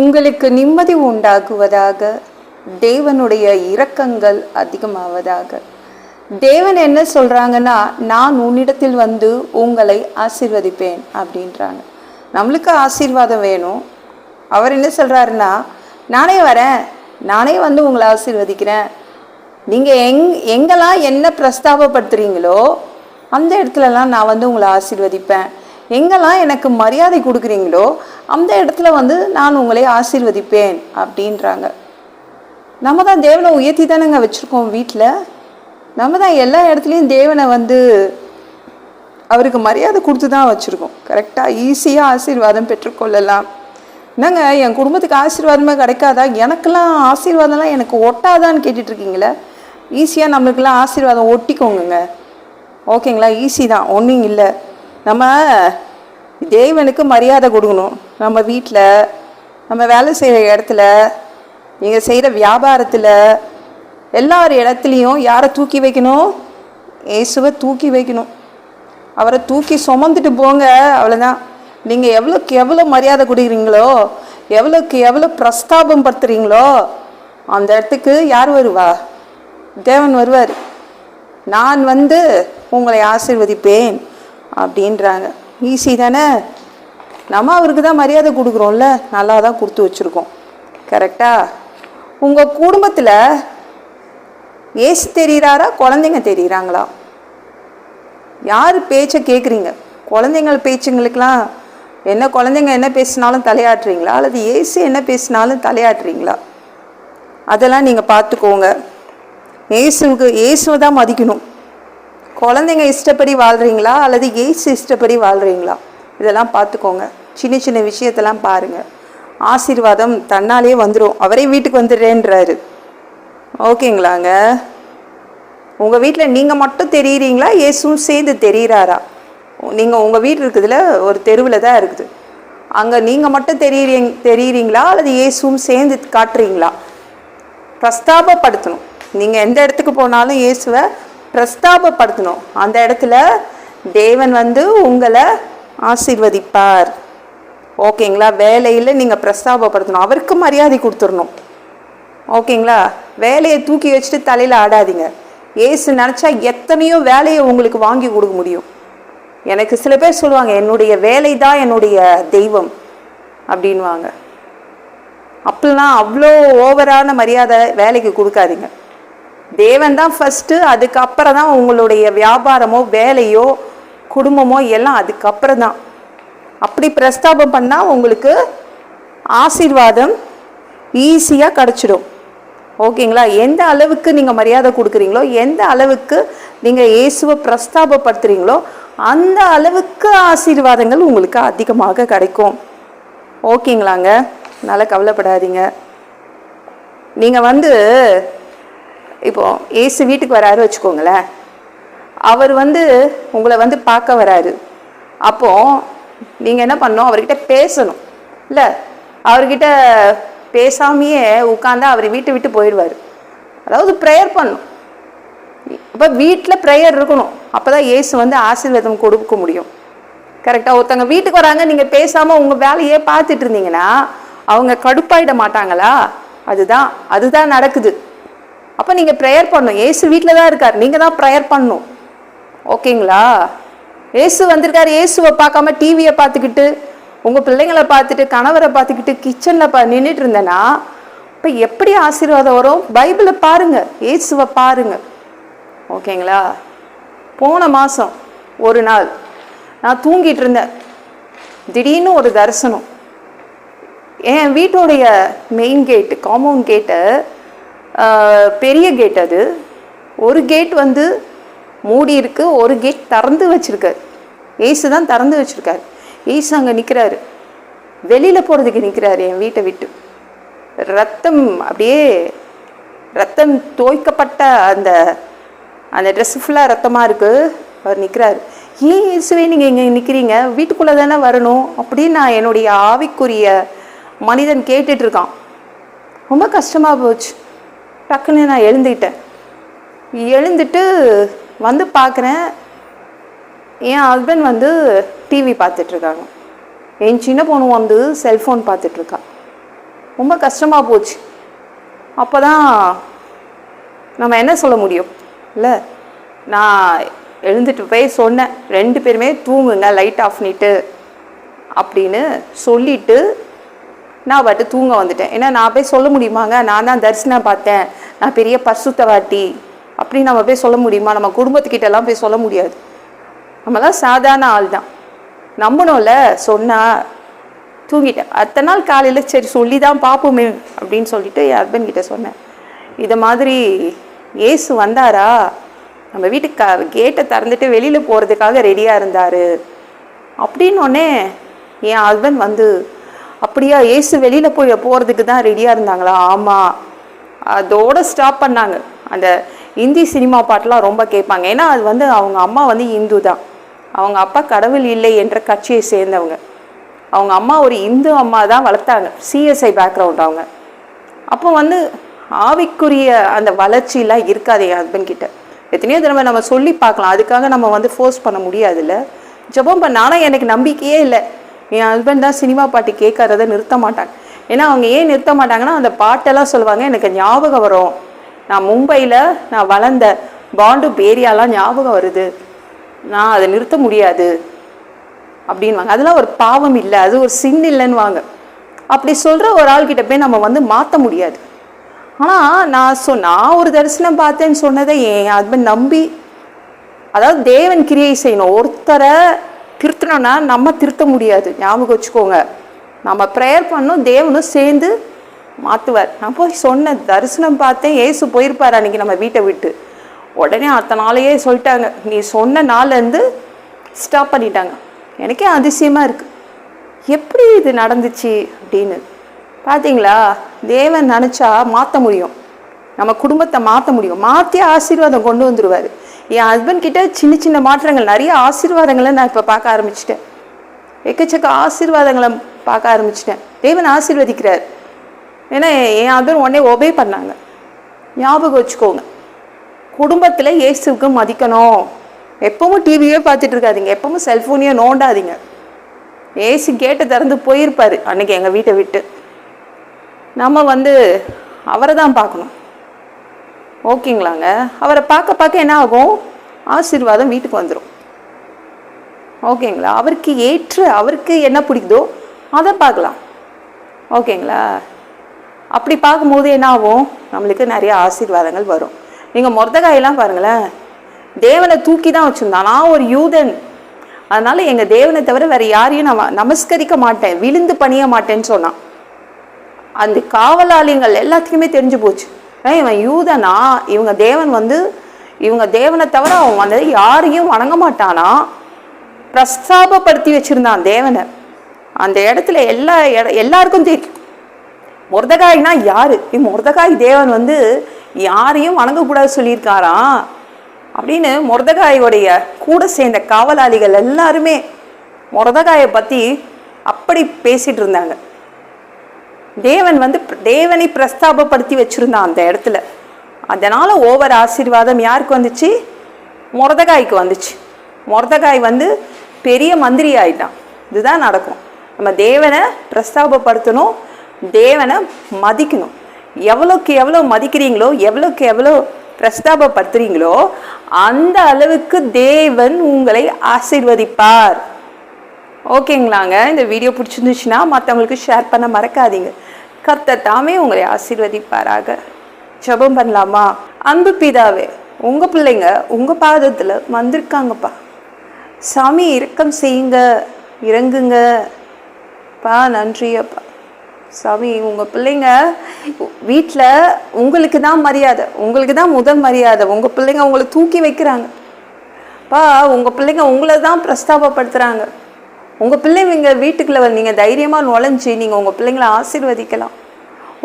உங்களுக்கு நிம்மதி உண்டாகுவதாக தேவனுடைய இரக்கங்கள் அதிகமாவதாக. தேவன் என்ன சொல்கிறாங்கன்னா நான் உன்னிடத்தில் வந்து உங்களை ஆசிர்வதிப்பேன் அப்படின்றாங்க. நம்மளுக்கு ஆசீர்வாதம் வேணும். அவர் என்ன சொல்கிறாருன்னா நானே வரேன். நானே வந்து உங்களை ஆசீர்வதிக்கிறேன். நீங்கள் எங் எங்கெல்லாம் என்ன பிரஸ்தாபப்படுத்துகிறீங்களோ அந்த இடத்துலலாம் நான் வந்து உங்களை ஆசீர்வதிப்பேன். எங்கெல்லாம் எனக்கு மரியாதை கொடுக்குறீங்களோ அந்த இடத்துல வந்து நான் உங்களை ஆசீர்வதிப்பேன் அப்படின்றாங்க. நம்ம தான் தேவனை உயர்த்தி தானேங்க வச்சுருக்கோம் வீட்டில் நம்ம தான் எல்லா இடத்துலையும் தேவனை வந்து அவருக்கு மரியாதை கொடுத்து தான் வச்சுருக்கோம். கரெக்டாக ஈஸியாக ஆசீர்வாதம் பெற்றுக்கொள்ளலாம் என்னங்க என் குடும்பத்துக்கு ஆசீர்வாதமே கிடைக்காதா? எனக்கெல்லாம் ஆசீர்வாதம்லாம் எனக்கு ஒட்டாதான்னு கேட்டுட்ருக்கீங்களே? ஈஸியாக நம்மளுக்கெல்லாம் ஆசீர்வாதம் ஒட்டிக்கோங்க ஓகேங்களா ஈஸி தான். ஒன்றும் இல்லை. நம்ம தேவனுக்கு மரியாதை கொடுக்கணும். நம்ம வீட்டில் நம்ம வேலை செய்கிற இடத்துல நீங்கள் செய்கிற வியாபாரத்தில் எல்லார் இடத்துலையும் யாரை தூக்கி வைக்கணும்? இயேசுவை தூக்கி வைக்கணும். அவரை தூக்கி சுமந்துட்டு போங்க அவ்வளோதான் நீங்கள் எவ்வளோக்கு எவ்வளோ மரியாதை கொடுக்குறீங்களோ எவ்வளோக்கு எவ்வளோ பிரஸ்தாபம் படுத்துறீங்களோ அந்த இடத்துக்கு யார் வருவா? தேவன் வருவார். நான் வந்து உங்களை ஆசீர்வதிப்பேன். அப்படின்றாங்க. ஈஸி தானே? நம்ம அவருக்கு தான் மரியாதை கொடுக்குறோம்ல. நல்லா தான் கொடுத்து வச்சுருக்கோம். கரெக்டா? உங்கள் குடும்பத்தில் ஏசு தெரிகிறாரா குழந்தைங்க தெரிகிறாங்களா யார் பேச்சை கேட்குறீங்க குழந்தைங்கள் பேச்சுங்களுக்கெல்லாம் என்ன குழந்தைங்க என்ன பேசினாலும் தலையாட்டுறீங்களா? அல்லது ஏசு என்ன பேசினாலும் தலையாட்டுறீங்களா? அதெல்லாம் நீங்கள் பார்த்துக்கோங்க. இயேசுவுக்கு இயேசுவை தான் மதிக்கணும். குழந்தைங்க இஷ்டப்படி வாழ்கிறீங்களா அல்லது ஏசு இஷ்டப்படி வாழ்கிறீங்களா இதெல்லாம் பார்த்துக்கோங்க. சின்ன சின்ன விஷயத்தெல்லாம் பாருங்கள் ஆசீர்வாதம் தன்னாலே வந்துடும் அவரே வீட்டுக்கு வந்துடுறேன்றாரு. ஓகேங்களாங்க? உங்கள் வீட்டில் நீங்கள் மட்டும் தெரியுறீங்களா? ஏசும் சேர்ந்து தெரிகிறாரா நீங்கள் உங்கள் வீடு இருக்குதுல ஒரு தெருவில் தான் இருக்குது. அங்கே நீங்கள் மட்டும் தெரியுறீங்க தெரியுறீங்களா? அல்லது இயேசுவும் சேர்ந்து காட்டுறீங்களா? பிரஸ்தாபப்படுத்தணும். நீங்கள் எந்த இடத்துக்கு போனாலும் இயேசுவை பிரஸ்தாபப்படுத்தணும். அந்த இடத்துல தேவன் வந்து உங்களை ஆசீர்வதிப்பார். ஓகேங்களா? வேலையில் நீங்கள் பிரஸ்தாபப்படுத்தணும். அவருக்கு மரியாதை கொடுத்துடணும். ஓகேங்களா? வேலையை தூக்கி வச்சுட்டு தலையில் ஆடாதீங்க. ஏசு நினச்சா எத்தனையோ வேலையை உங்களுக்கு வாங்கி கொடுக்க முடியும். எனக்கு சில பேர் சொல்லுவாங்க என்னுடைய வேலை தான் என்னுடைய தெய்வம். அப்படின்வாங்க அப்படிலாம் அவ்வளோ ஓவரான மரியாதை வேலைக்கு கொடுக்காதீங்க. தேவன் தான் ஃபஸ்ட்டு அதுக்கப்புறம் தான் உங்களுடைய வியாபாரமோ வேலையோ குடும்பமோ எல்லாம் அதுக்கப்புறம் தான். அப்படி பிரஸ்தாபம் பண்ணால் உங்களுக்கு ஆசீர்வாதம் ஈஸியாக கிடச்சிடும். ஓகேங்களா எந்த அளவுக்கு நீங்கள் மரியாதை கொடுக்குறீங்களோ எந்த அளவுக்கு நீங்கள் இயேசுவை பிரஸ்தாபப்படுத்துகிறீங்களோ அந்த அளவுக்கு ஆசீர்வாதங்கள் உங்களுக்கு அதிகமாக கிடைக்கும். ஓகேங்களாங்க நல்லா கவலைப்படாதீங்க. நீங்கள் வந்து இப்போது ஏசு வீட்டுக்கு வராரு வச்சுக்கோங்களேன். அவர் வந்து உங்களை வந்து பார்க்க வராரு. அப்போது நீங்கள் என்ன பண்ணணும்? அவர்கிட்ட பேசணும். இல்லை அவர்கிட்ட பேசாமையே உட்காந்தா அவர் வீட்டை விட்டு போயிடுவார். அதாவது ப்ரேயர் பண்ணும். அப்போ வீட்டில் ப்ரேயர் இருக்கணும். அப்போ தான் ஏசு வந்து ஆசீர்வாதம் கொடுக்க முடியும். கரெக்டாக ஒருத்தவங்க வீட்டுக்கு வராங்க நீங்கள் பேசாமல் உங்கள் வேலையே பார்த்துட்டு இருந்தீங்கன்னா அவங்க கடுப்பாயிட மாட்டாங்களா? அதுதான் அதுதான் நடக்குது. அப்போ நீங்கள் ப்ரேயர் பண்ணணும். ஏசு வீட்டில் தான் இருக்கார். நீங்கள் தான் ப்ரேயர் பண்ணணும். ஓகேங்களா? ஏசு வந்திருக்கார். ஏசுவை பார்க்காம டிவியை பார்த்துக்கிட்டு உங்கள் பிள்ளைங்களை பார்த்துட்டு கணவரை பார்த்துக்கிட்டு கிச்சனில் பா நின்றுட்டு இருந்தேன்னா இப்போ எப்படி ஆசீர்வாதம் வரும்? பைபிளை பாருங்கள் ஏசுவை பாருங்கள் ஓகேங்களா? போன மாதம் ஒரு நாள் நான் தூங்கிட்டு இருந்தேன். திடீர்னு ஒரு தரிசனம். என் வீட்டோடைய மெயின் கேட்டு காம்பவுண்ட் கேட்டு பெரிய கேட் அது. ஒரு கேட் வந்து மூடி இருக்கு ஒரு கேட் திறந்து வச்சுருக்கார். ஏசு தான் திறந்து வச்சுருக்கார். ஏசு அங்கே நிற்கிறாரு வெளியில் போகிறதுக்கு நிற்கிறாரு என் வீட்டை விட்டு. ரத்தம் அப்படியே ரத்தம் தோய்க்கப்பட்ட அந்த அந்த ட்ரெஸ் ஃபுல்லாக ரத்தமாக இருக்குது அவர் நிற்கிறாரு ஏன் இயேசுவே நீங்கள் இங்கே நிற்கிறீங்க வீட்டுக்குள்ளே தானே வரணும்? அப்படின்னு நான் என்னுடைய ஆவிக்குரிய மனிதன் கேட்டுட்ருக்கான் ரொம்ப கஷ்டமாக போச்சு. டக்குன்னு நான் எழுந்துக்கிட்டேன் எழுந்துட்டு வந்து பார்க்குறேன் என் ஹஸ்பண்ட் வந்து டிவி பார்த்துட்ருக்காங்க. என் சின்ன பொண்ணு வந்து செல்ஃபோன் பார்த்துட்ருக்கா. ரொம்ப கஷ்டமாக போச்சு. அப்போ தான் நம்ம என்ன சொல்ல முடியும்? இல்லை நான் எழுந்துட்டு போய் சொன்னேன். ரெண்டு பேருமே தூங்குங்க லைட் ஆஃப் பண்ணிட்டு அப்படின்னு சொல்லிவிட்டு நான் பாட்டு தூங்க வந்துட்டேன். ஏன்னா நான் போய் சொல்ல முடியுமாங்க? நான் தான் தரிசனம் பார்த்தேன். நான் பெரிய பர்சுத்தவாட்டி அப்படின்னு நம்ம போய் சொல்ல முடியுமா? நம்ம குடும்பத்துக்கிட்டலாம் போய் சொல்ல முடியாது. நம்மலாம் சாதாரண ஆள் தான். நம்பணும்ல? சொன்னா தூங்கிட்டேன். அடுத்த நாள் காலையில் சரி சொல்லி தான் பார்ப்போமே அப்படின்னு சொல்லிட்டு என் ஹஸ்பண்ட் கிட்ட சொன்னேன். இதை மாதிரி ஏசு வந்தாரா? நம்ம வீட்டுக்கு க கேட்டை திறந்துட்டு வெளியில் போகிறதுக்காக ரெடியாக இருந்தார். அப்படின்னோடனே என் ஹஸ்பண்ட் வந்து அப்படியா ஏசு வெளியில் போய் போகிறதுக்கு தான் ரெடியாக இருந்தாங்களா? ஆமாம் அதோட ஸ்டாப் பண்ணாங்க. அந்த இந்தி சினிமா பாட்டெலாம் ரொம்ப கேட்பாங்க. ஏன்னா அது வந்து அவங்க அம்மா வந்து இந்து தான். அவங்க அப்பா கடவுள் இல்லை என்ற கட்சியை சேர்ந்தவங்க. அவங்க அம்மா ஒரு இந்து அம்மா தான் வளர்த்தாங்க. சிஎஸ்ஐ பேக்ரவுண்ட் அவங்க. அப்போ வந்து ஆவிக்குரிய அந்த வளர்ச்சியெலாம் இருக்காது என் ஹஸ்பண்ட் கிட்ட. எத்தனையோ தடவை நம்ம சொல்லி பார்க்கலாம். அதுக்காக நம்ம வந்து ஃபோர்ஸ் பண்ண முடியாதுல்ல. ஜெபம் பண்ண ஆனால் எனக்கு நம்பிக்கையே இல்லை. என் ஹஸ்பண்ட் தான் சினிமா பாட்டு கேட்கறத நிறுத்த மாட்டாங்க. ஏன்னா அவங்க ஏன் நிறுத்த மாட்டாங்கன்னா அந்த பாட்டெல்லாம் சொல்லுவாங்க எனக்கு ஞாபகம் வரும். நான் மும்பையில் நான் வளர்ந்த பாண்டு பேரியாலாம் ஞாபகம் வருது. நான் அதை நிறுத்த முடியாது. அப்படின்வாங்க அதெல்லாம் ஒரு பாவம் இல்லை. அது ஒரு சின் இல்லைன்னுவாங்க. அப்படி சொல்கிற ஒரு ஆள்கிட்ட போய் நம்ம வந்து மாற்ற முடியாது. ஆனால் நான் சொ நான் ஒரு தரிசனம் பார்த்தேன்னு சொன்னதை என் ஹஸ்பண்ட் நம்பி அதாவது தேவன் கிரியை செய்யணும். ஒருத்தரை திருத்தணும்னா நம்ம திருத்த முடியாது. ஞாபகம் வச்சுக்கோங்க. நம்ம ப்ரேயர் பண்ணோம் தேவனும் சேர்ந்து மாற்றுவார் நான் போய் சொன்னேன் தரிசனம் பார்த்தேன் ஏசு போயிருப்பார் அன்றைக்கி நம்ம வீட்டை விட்டு. உடனே அத்தனை நாளையே சொல்லிட்டாங்க. நீ சொன்ன நாள்லேருந்து ஸ்டாப் பண்ணிட்டாங்க. எனக்கே அதிசயமாக இருக்குது எப்படி இது நடந்துச்சு அப்படின்னு. பார்த்தீங்களா தேவன் நினச்சா மாற்ற முடியும். நம்ம குடும்பத்தை மாற்ற முடியும். மாற்றி ஆசீர்வாதம் கொண்டு வந்துடுவார் என் ஹஸ்பண்ட் கிட்ட சின்ன சின்ன மாற்றங்கள் நிறைய ஆசீர்வாதங்களை நான் இப்போ பார்க்க ஆரம்பிச்சிட்டேன். எக்கச்சக்க ஆசீர்வாதங்களை பார்க்க ஆரம்பிச்சிட்டேன். தேவன் ஆசீர்வதிக்கிறார். ஏன்னா என் ஹஸ்பண்ட் உடனே ஒபே பண்ணாங்க. ஞாபகம் வச்சுக்கோங்க. குடும்பத்தில் இயேசுவுக்கு மதிக்கணும். எப்பவும் டிவியே பார்த்துட்டு இருக்காதிங்க. எப்பவும் செல்ஃபோனையே நோண்டாதீங்க. ஏசு கேட்டை திறந்து போயிருப்பார். அன்னைக்கு எங்கள் வீட்டை விட்டு. நம்ம வந்து அவரை தான் பார்க்கணும். ஓகேங்களாங்க. அவரை பார்க்க பார்க்க என்ன ஆகும்? ஆசீர்வாதம் வீட்டுக்கு வந்துடும் ஓகேங்களா? அவருக்கு ஏற்று அவருக்கு என்ன பிடிக்குதோ அதை பார்க்கலாம். ஓகேங்களா? அப்படி பார்க்கும்போது என்ன ஆகும்? நம்மளுக்கு நிறைய ஆசீர்வாதங்கள் வரும். நீங்கள் மொர்தகாயெல்லாம் பாருங்களேன். தேவனை தூக்கி தான் வச்சுருந்தான். நான் ஒரு யூதன். அதனால் எங்கள் தேவனை தவிர வேறு யாரையும் நான் நமஸ்கரிக்க மாட்டேன். விழுந்து பணிய மாட்டேன்னு சொன்னான். அந்த காவலாளிகள் எல்லாத்துக்குமே தெரிஞ்சு போச்சு. ஏன் இவன் யூதனா? இவங்க தேவன் வந்து இவங்க தேவனை தவிர அவன் வந்து யாரையும் வணங்க மாட்டானா? பிரஸ்தாபப்படுத்தி வச்சிருந்தான் தேவனை. அந்த இடத்துல எல்லா இட எல்லாருக்கும் தெரியும். முருதகாய்னா யாரு? முருதகாய் தேவன் வந்து யாரையும் வணங்கக்கூடாது சொல்லியிருக்காராம் அப்படின்னு முருதகாயோடைய கூட சேர்ந்த காவலாளிகள் எல்லாருமே முருதகாயை பற்றி அப்படி பேசிகிட்டு இருந்தாங்க. தேவன் வந்து தேவனை பிரஸ்தாபப்படுத்தி வச்சுருந்தான் அந்த இடத்துல. அதனால் ஓவர் ஆசீர்வாதம் யாருக்கு வந்துச்சு? முரதகாய்க்கு வந்துச்சு. முரதகாய் வந்து பெரிய மந்திரி ஆயிட்டான் இதுதான் நடக்கும். நம்ம தேவனை பிரஸ்தாபப்படுத்தணும் தேவனை மதிக்கணும். எவ்வளோக்கு எவ்வளோ மதிக்கிறீங்களோ எவ்வளோக்கு எவ்வளோ பிரஸ்தாபப்படுத்துறீங்களோ அந்த அளவுக்கு தேவன் உங்களை ஆசீர்வதிப்பார். ஓகேங்களாங்க? இந்த வீடியோ பிடிச்சிருந்துச்சுன்னா மற்றவங்களுக்கு ஷேர் பண்ண மறக்காதீங்க. கர்த்த தாமே உங்களை ஆசீர்வதிப்பாராக. ஜெபம் பண்ணலாமா? அன்பு பிதாவே உங்கள் பிள்ளைங்க உங்கள் பாதத்தில் வந்திருக்காங்கப்பா. சாமி இறக்கம் செய்யுங்க இறங்குங்க. பா நன்றியப்பா சாமி உங்கள் பிள்ளைங்க வீட்டில் உங்களுக்கு தான் மரியாதை உங்களுக்கு தான் முதல் மரியாதை. உங்கள் பிள்ளைங்க உங்களை தூக்கி வைக்கிறாங்க. பா உங்கள் பிள்ளைங்க உங்களை தான் பிரஸ்தாபப்படுத்துகிறாங்க உங்கள் பிள்ளைங்க வீட்டுக்குள்ள நீங்கள் தைரியமாக நுழைஞ்சு நீங்கள் உங்கள் பிள்ளைங்களை ஆசீர்வதிக்கலாம்.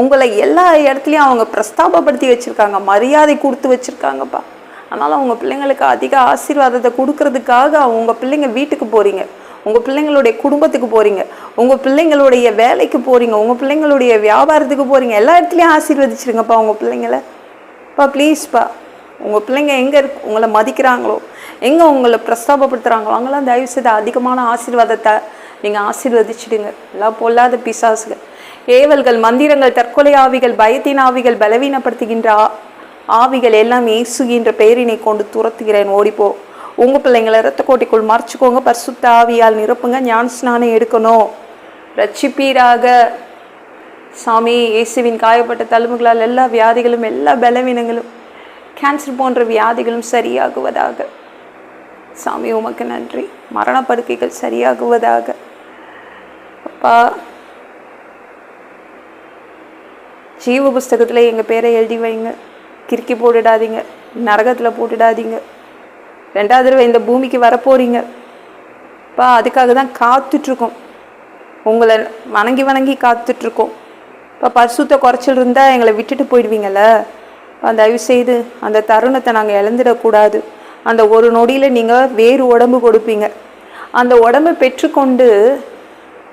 உங்களை எல்லா இடத்துலையும் அவங்க பிரஸ்தாபப்படுத்தி வச்சுருக்காங்க மரியாதை கொடுத்து வச்சுருக்காங்கப்பா. அதனால் உங்கள் பிள்ளைங்களுக்கு அதிக ஆசீர்வாதத்தை கொடுக்கறதுக்காக உங்கள் பிள்ளைங்க வீட்டுக்கு போகிறீங்க உங்கள் பிள்ளைங்களுடைய குடும்பத்துக்கு போகிறீங்க உங்கள் பிள்ளைங்களுடைய வேலைக்கு போகிறீங்க உங்கள் பிள்ளைங்களுடைய வியாபாரத்துக்கு போகிறீங்க எல்லா இடத்துலையும் ஆசீர்வதிச்சிருங்கப்பா உங்கள் பிள்ளைங்கள. ப்ளீஸ்ப்பா உங்கள் பிள்ளைங்க எங்கே இருக்கு? உங்களை மதிக்கிறாங்களோ? எங்கே உங்களை பிரஸ்தாபப்படுத்துகிறாங்களோ அங்கெல்லாம் தயவு செய்து அதிகமான ஆசீர்வாதத்தை நீங்கள் ஆசீர்வதிச்சிடுங்க. எல்லாம் பொல்லாத பிசாசுகள். ஏவல்கள் மந்திரங்கள் தற்கொலை ஆவிகள் பயத்தின் ஆவிகள் பலவீனப்படுத்துகின்ற ஆ- ஆவிகள் எல்லாம் இயேசுகின்ற பெயரினை கொண்டு துரத்துகிறேன். ஓடிப்போ. உங்கள் பிள்ளைங்களை இரத்த கோட்டிக்குள் மறைச்சிக்கோங்க. பரிசுத்த ஆவியால் நிரப்புங்க. ஞான ஸ்நானம் எடுக்கணும். ரட்சிப்பீராக. சாமி இயேசுவின் காயப்பட்ட தழும்புகளால் எல்லா வியாதிகளும் எல்லா பலவீனங்களும் கேன்சர் போன்ற வியாதிகளும் சரியாகுவதாக. சாமி உமக்கு நன்றி. மரணப்படுக்கைகள் சரியாகுவதாக. அப்பா ஜீவ புஸ்தகத்தில் எங்கள் பேரை எழுதி வைங்க. கிறுக்கி போட்டுடாதீங்க. நரகத்தில் போட்டுடாதீங்க. ரெண்டாவது தடவை இந்த பூமிக்கு வரப்போறீங்க. அப்பா அதுக்காக தான் காத்துட்ருக்கோம். உங்களை வணங்கி வணங்கி காத்துட்ருக்கோம். இப்போ பரிசுத்த குறைச்சல் இருந்தால் எங்களை விட்டுட்டு போயிடுவீங்கள்ல அந்த தயவு செய்து அந்த தருணத்தை நாங்கள் இழந்துடக்கூடாது. அந்த ஒரு நொடியில் நீங்கள் வேறு உடம்பு கொடுப்பீங்க. அந்த உடம்பை பெற்றுக்கொண்டு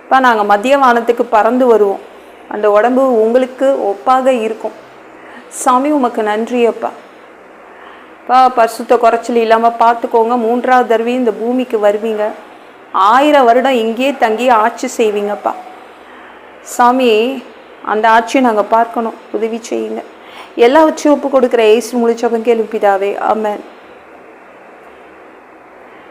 இப்போ நாங்கள் மத்திய வானத்துக்கு பறந்து வருவோம். அந்த உடம்பு உங்களுக்கு ஒப்பாக இருக்கும். சாமி உமக்கு நன்றி அப்பா. அப்பா பரிசுத்த குறைச்சல் இல்லாமல் பார்த்துக்கோங்க மூன்றாவது தடவை இந்த பூமிக்கு வருவீங்க. ஆயிரம் வருடம் இங்கேயே தங்கி ஆட்சி செய்வீங்கப்பா. சாமி அந்த ஆட்சியை நாங்கள் பார்க்கணும். உதவி செய்யுங்க. எல்லாவற்றையும் ஒப்பு கொடுக்குற ஏசு முழிச்சவங்க கேள்விப்பிதாவே ஆமென்.